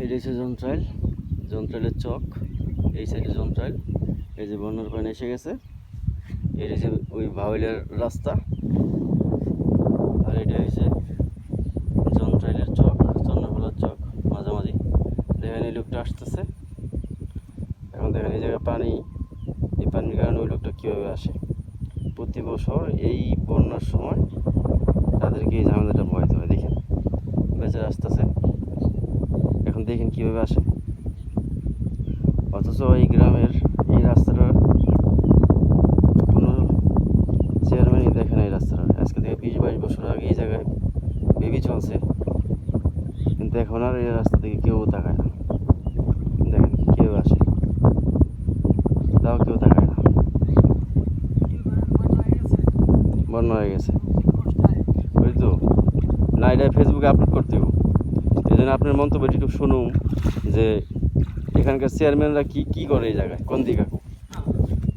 এই হচ্ছে যন্ত্রাইল যন্ত্রাইলের চক, এই সাইডে যন্ত্রাইল এই যে বন্যার পানি এসে গেছে। এই হচ্ছে ওই ভাওয়াইলের রাস্তা। আর এটা হচ্ছে যন্ত্রাইলের চক, চন্দ্রকোলার চক, মাঝামাঝি। দেখেন এই লোকটা আসতেছে। এখন দেখেন এই জায়গায় পানি, এই পানির কারণে ওই লোকটা কীভাবে আসে। প্রতি বছর এই বন্যার সময় তাদেরকে এই ঝামেলাটা ভয়তে হয়, দেখেন। বেচারা আসতেছে। দেখেন কীভাবে আসে। অথচ এই গ্রামের এই রাস্তাটা কোনো চেয়ারম্যানই দেখে না এই রাস্তাটা। আজকে থেকে বিশ বাইশ বছর আগে এই জায়গায় বেবি চলছে। কিন্তু এখন আর এই রাস্তা থেকে কেউ তাকায় না। দেখেন কেউ আসে। তাও কেউ তাকায় না। বন্যা হয়ে গেছে। ওই তো। না, এটা ফেসবুকে আপলোড করতে হবে এই জন্য আপনার মন্তব্যটি একটু শুনুন যে এখানকার চেয়ারম্যানরা কি কি করে এই জায়গায়? কোন দিকে?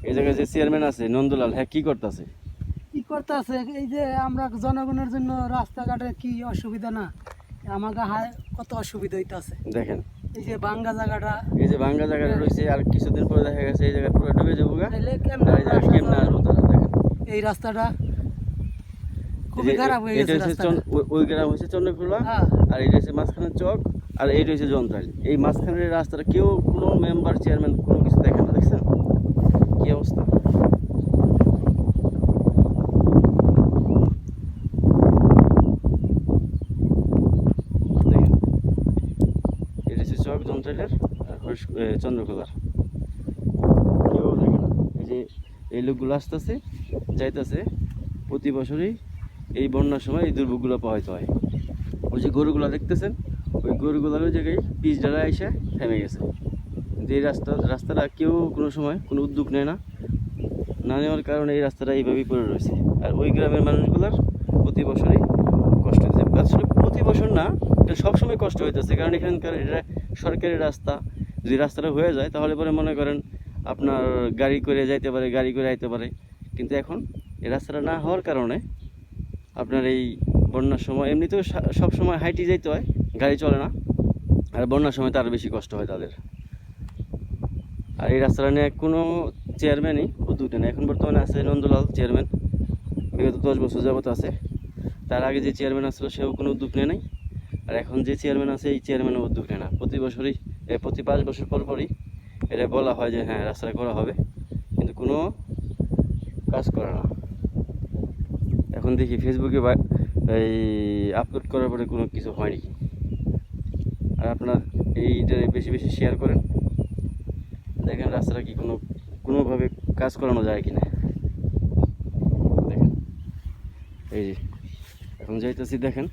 এই জায়গায় যে চেয়ারম্যান আছে নন্দলাল হ্যাঁ কি করতেছে? কি করতেছে? এই যে আমরা জনগণের জন্য রাস্তাঘাটে কি অসুবিধা না? আমাকে হায় কত অসুবিধা হইতাছে। দেখেন। এই যে বাঙ্গা জায়গাটা। এই যে ভাঙ্গা জায়গাটা রয়েছে আর কিছুদিন পরে দেখা গেছে এই জায়গায় পুরো ডুবে যাব গা। আসব তারা দেখেন। এই রাস্তাটা খুবই খারাপ হয়ে গেছে ওই- গ্রাম হ্যাঁ। আর এটা হচ্ছে মাঝখানের চক আর এইটা হচ্ছে যন্ত্রাল। এই মাঝখানের রাস্তাটা কেউ কোনো মেম্বার চেয়ারম্যান কোনো কিছু দেখে না দেখছেন? কি অবস্থা? চক যন্ত্রালের আর চন্দ্রকোলার। কেউ দেখে না। এই যে এই লোকগুলো আসতেছে যাইতেছে প্রতি বছরই এই বন্যার সময় এই দুর্ভোগগুলো প্রভাবিত হয়। ওই যে গরুগুলো দেখতেছেন, ওই গরুগুলোর ওই জায়গায় পিচ ডালা এসে থেমে গেছে। কিন্তু এই রাস্তা, রাস্তাটা কেউ কোনো সময় কোনো উদ্যোগ নেয় না। না নেওয়ার কারণে এই রাস্তাটা এইভাবেই পড়ে রয়েছে। আর ওই গ্রামের মানুষগুলোর প্রতি বছরই কষ্ট হচ্ছে আসলে প্রতি বছর না, এটা সবসময় কষ্ট হইতেছে। কারণ এখানকার এটা সরকারি রাস্তা। যদি রাস্তাটা হয়ে যায়, তাহলে পরে মনে করেন আপনার গাড়ি করে যাইতে পারে, গাড়ি করে আইতে পারে। কিন্তু এখন এই রাস্তাটা না হওয়ার কারণে আপনার এই বন্যার সময়, এমনিতেও সব সময় হাইটে যাইতে হয়, গাড়ি চলে না। আর বন্যার সময় তার বেশি কষ্ট হয় তাদের। আর এই রাস্তাটা নিয়ে কোনো চেয়ারম্যানই উদ্যোগ নেয় না এখন বর্তমানে আছে নন্দলাল, চেয়ারম্যান। বিগত দশ বছর যাবত আছে। তার আগে যে চেয়ারম্যান আসলো সেও কোনো উদ্যোগ নেয় নাই। আর এখন যে চেয়ারম্যান আছে, এই চেয়ারম্যানও উদ্যোগ নেয় না। প্রতি বছরই প্রতি পাঁচ বছর পর পরই এটা বলা হয় যে হ্যাঁ রাস্তাটা করা হবে। কিন্তু কোনো কাজ করে না। এখন দেখি ফেসবুকে এই আপলোড করার পরে কোনো কিছু হয় হয়নি। আর আপনার এইটা বেশি বেশি শেয়ার করেন, দেখেন রাস্তাটা কি কোনো কোনোভাবে কাজ করানো যায় কি না দেখেন। এই যে, এখন যাইতেছি, দেখেন।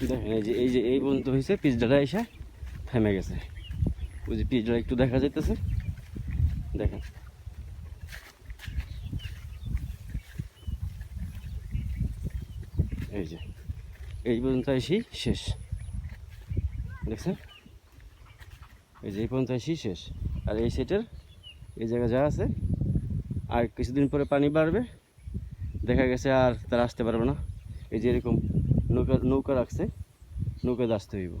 দেখেন, এই যে এই যে, এই পর্যন্ত হয়েছে পিচডাটা এসে থেমে গেছে। ওই যে পিচডাটা একটু দেখা যাইতেছে। দেখেন। এই যে, এই পর্যন্ত এসি শেষ। দেখছেন? এই যে, এই পর্যন্ত এসি শেষ। আর এই সেটের এই জায়গা যা আছে, আর কিছুদিন পরে পানি বাড়বে। দেখা গেছে আর তারা আসতে পারবে না। এই যে এরকম নৌকা নৌকা রাখছে নৌকাতে আসতে হইব।